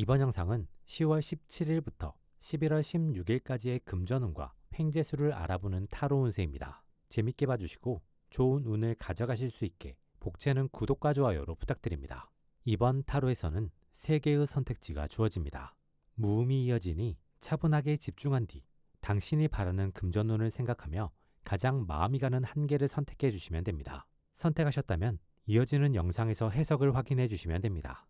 이번 영상은 10월 17일부터 11월 16일까지의 금전운과 횡재수를 알아보는 타로 운세입니다. 재밌게 봐주시고 좋은 운을 가져가실 수 있게 복채는 구독과 좋아요로 부탁드립니다. 이번 타로에서는 3개의 선택지가 주어집니다. 무음이 이어지니 차분하게 집중한 뒤 당신이 바라는 금전운을 생각하며 가장 마음이 가는 한 개를 선택해 주시면 됩니다. 선택하셨다면 이어지는 영상에서 해석을 확인해 주시면 됩니다.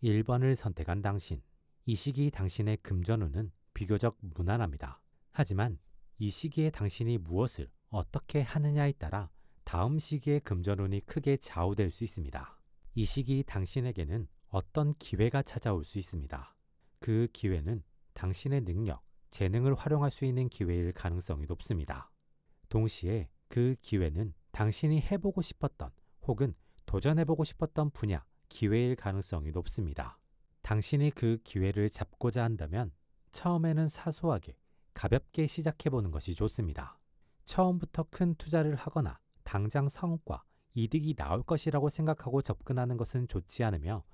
일 번을 선택한 당신. 이 시기 당신의 금전운은 비교적 무난합니다. 하지만 이 시기에 당신이 무엇을 어떻게 하느냐에 따라 다음 시기의 금전운이 크게 좌우될 수 있습니다. 이 시기 당신에게는 어떤 기회가 찾아올 수 있습니다. 그 기회는 당신의 능력, 재능을 활용할 수 있는 기회일 가능성이 높습니다. 동시에 그 기회는 당신이 해보고 싶었던 혹은 도전해보고 싶었던 분야, 기회일 가능성이 높습니다. 당신이 그 기회를 잡고자 한다면 처음에는 사소하게 가볍게 시작해 보는 것이 좋습니다. 처음부터 큰 투자를 하거나 당장 성과, 이득이 나올 것이라고 생각하고 접근하는 것은 좋지 않으며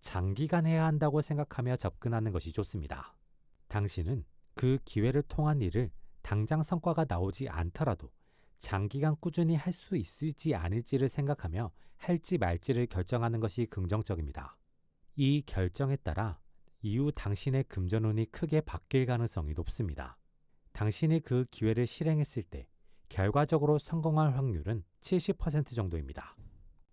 장기간 해야 한다고 생각하며 접근하는 것이 좋습니다. 당신은 그 기회를 통한 일을 당장 성과가 나오지 않더라도 장기간 꾸준히 할 수 있을지 아닐지를 생각하며 할지 말지를 결정하는 것이 긍정적입니다. 이 결정에 따라 이후 당신의 금전운이 크게 바뀔 가능성이 높습니다. 당신이 그 기회를 실행했을 때 결과적으로 성공할 확률은 70% 정도입니다.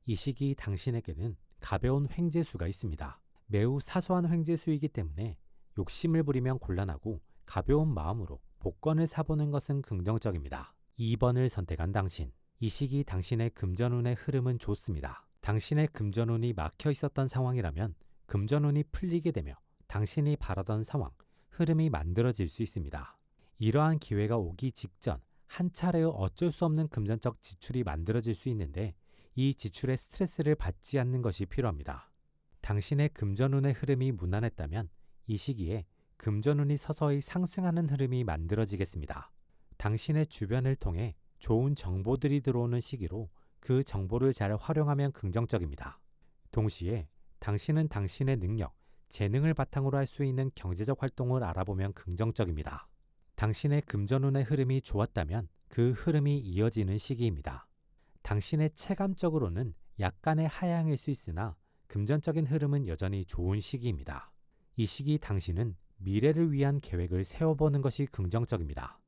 이 시기 당신에게는 가벼운 횡재수가 있습니다. 매우 사소한 횡재수이기 때문에 욕심을 부리면 곤란하고 가벼운 마음으로 복권을 사보는 것은 긍정적입니다. 2번을 선택한 당신. 이 시기 당신의 금전운의 흐름은 좋습니다. 당신의 금전운이 막혀 있었던 상황이라면 금전운이 풀리게 되며 당신이 바라던 상황, 흐름이 만들어질 수 있습니다. 이러한 기회가 오기 직전 한 차례의 어쩔 수 없는 금전적 지출이 만들어질 수 있는데 이 지출에 스트레스를 받지 않는 것이 필요합니다. 당신의 금전운의 흐름이 무난했다면 이 시기에 금전운이 서서히 상승하는 흐름이 만들어지겠습니다. 당신의 주변을 통해 좋은 정보들이 들어오는 시기로 그 정보를 잘 활용하면 긍정적입니다. 동시에 당신은 당신의 능력, 재능을 바탕으로 할 수 있는 경제적 활동을 알아보면 긍정적입니다. 당신의 금전운의 흐름이 좋았다면 그 흐름이 이어지는 시기입니다. 당신의 체감적으로는 약간의 하향일 수 있으나 금전적인 흐름은 여전히 좋은 시기입니다. 이 시기 당신은 미래를 위한 계획을 세워보는 것이 긍정적입니다.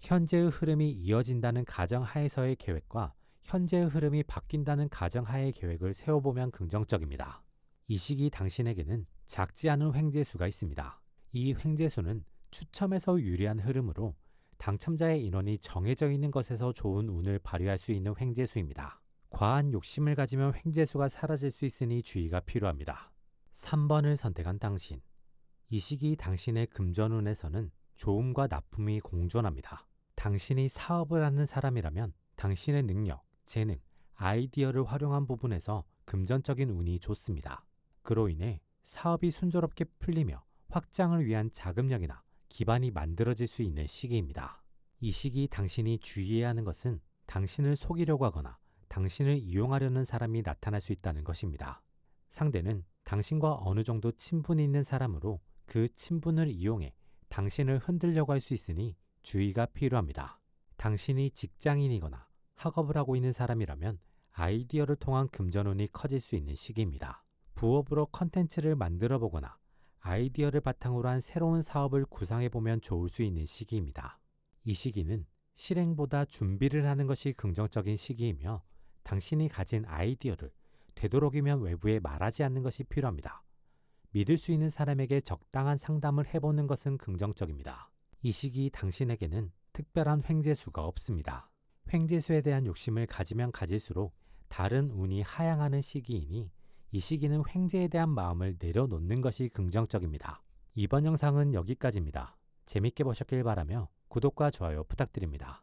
현재의 흐름이 이어진다는 가정 하에서의 계획과 현재의 흐름이 바뀐다는 가정 하의 계획을 세워보면 긍정적입니다. 이 시기 당신에게는 작지 않은 횡재수가 있습니다. 이 횡재수는 추첨에서 유리한 흐름으로 당첨자의 인원이 정해져 있는 것에서 좋은 운을 발휘할 수 있는 횡재수입니다. 과한 욕심을 가지면 횡재수가 사라질 수 있으니 주의가 필요합니다. 3번을 선택한 당신. 이 시기 당신의 금전운에서는 좋음과 나쁨이 공존합니다. 당신이 사업을 하는 사람이라면 당신의 능력, 재능, 아이디어를 활용한 부분에서 금전적인 운이 좋습니다. 그로 인해 사업이 순조롭게 풀리며 확장을 위한 자금력이나 기반이 만들어질 수 있는 시기입니다. 이 시기 당신이 주의해야 하는 것은 당신을 속이려고 하거나 당신을 이용하려는 사람이 나타날 수 있다는 것입니다. 상대는 당신과 어느 정도 친분이 있는 사람으로 그 친분을 이용해 당신을 흔들려고 할 수 있으니 주의가 필요합니다. 당신이 직장인이거나 학업을 하고 있는 사람이라면 아이디어를 통한 금전운이 커질 수 있는 시기입니다. 부업으로 컨텐츠를 만들어 보거나 아이디어를 바탕으로 한 새로운 사업을 구상해 보면 좋을 수 있는 시기입니다. 이 시기는 실행보다 준비를 하는 것이 긍정적인 시기이며 당신이 가진 아이디어를 되도록이면 외부에 말하지 않는 것이 필요합니다. 믿을 수 있는 사람에게 적당한 상담을 해보는 것은 긍정적입니다. 이 시기 당신에게는 특별한 횡재수가 없습니다. 횡재수에 대한 욕심을 가지면 가질수록 다른 운이 하향하는 시기이니 이 시기는 횡재에 대한 마음을 내려놓는 것이 긍정적입니다. 이번 영상은 여기까지입니다. 재밌게 보셨길 바라며 구독과 좋아요 부탁드립니다.